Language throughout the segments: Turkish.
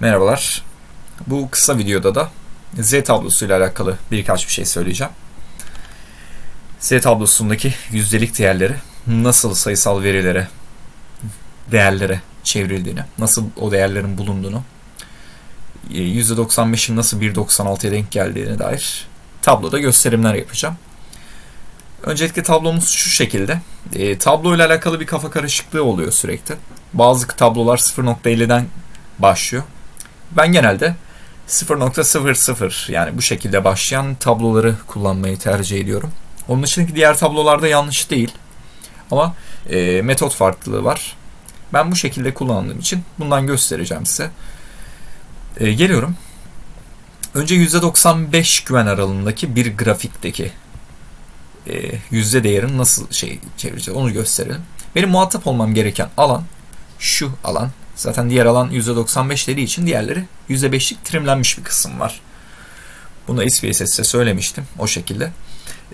Merhabalar. Bu kısa videoda da Z tablosuyla alakalı birkaç bir şey söyleyeceğim. Z tablosundaki yüzdelik değerleri nasıl sayısal verilere, değerlere çevrildiğini, nasıl o değerlerin bulunduğunu, %95'in nasıl 1.96'ya denk geldiğine dair tabloda gösterimler yapacağım. Öncelikle tablomuz şu şekilde. E, tablo ile alakalı bir kafa karışıklığı oluyor sürekli. Bazı tablolar 0.50'den başlıyor. Ben genelde 0.00 yani bu şekilde başlayan tabloları kullanmayı tercih ediyorum. Onun dışındaki diğer tablolarda yanlış değil. Ama e, metot farklılığı var. Ben bu şekilde kullandığım için bundan göstereceğim size. E, geliyorum. Önce %95 güven aralığındaki bir grafikteki e, yüzde değerini nasıl şey çevireceğiz onu gösterelim. Benim muhatap olmam gereken alan şu alan. Zaten diğer alan %95 dediği için diğerleri %5'lik trimlenmiş bir kısım var. Bunu SPSS'e söylemiştim o şekilde.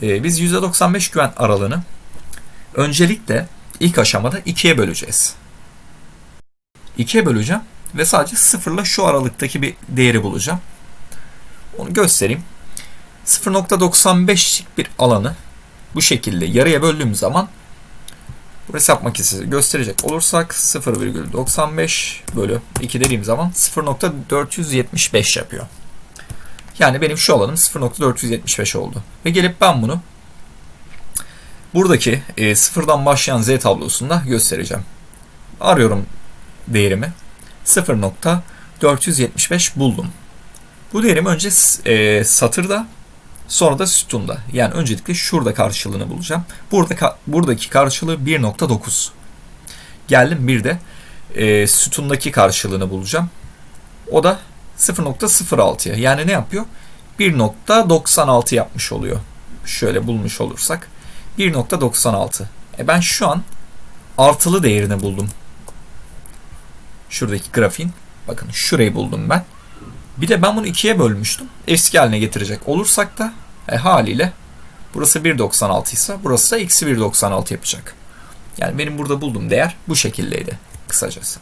Ee, biz %95 güven aralığını öncelikle ilk aşamada 2'ye böleceğiz. 2'ye böleceğim ve sadece sıfırla şu aralıktaki bir değeri bulacağım. Onu göstereyim. 0.95'lik bir alanı bu şekilde yarıya böldüğüm zaman bu hesap makinesi gösterecek olursak 0,95 bölü 2 dediğim zaman 0.475 yapıyor. Yani benim şu alanım 0.475 oldu. Ve gelip ben bunu buradaki e, sıfırdan başlayan z tablosunda göstereceğim. Arıyorum değerimi. 0.475 buldum. Bu değerimi önce e, satırda Sonra da sütunda. Yani öncelikle şurada karşılığını bulacağım. Burada buradaki karşılığı 1.9. Geldim bir de e, sütundaki karşılığını bulacağım. O da 0.06'ya. Yani ne yapıyor? 1.96 yapmış oluyor. Şöyle bulmuş olursak. 1.96. E ben şu an artılı değerini buldum. Şuradaki grafiğin. Bakın şurayı buldum ben. Bir de ben bunu ikiye bölmüştüm. Eski haline getirecek olursak da e, haliyle burası 1.96 ise burası da eksi 1.96 yapacak. Yani benim burada bulduğum değer bu şekildeydi kısacası.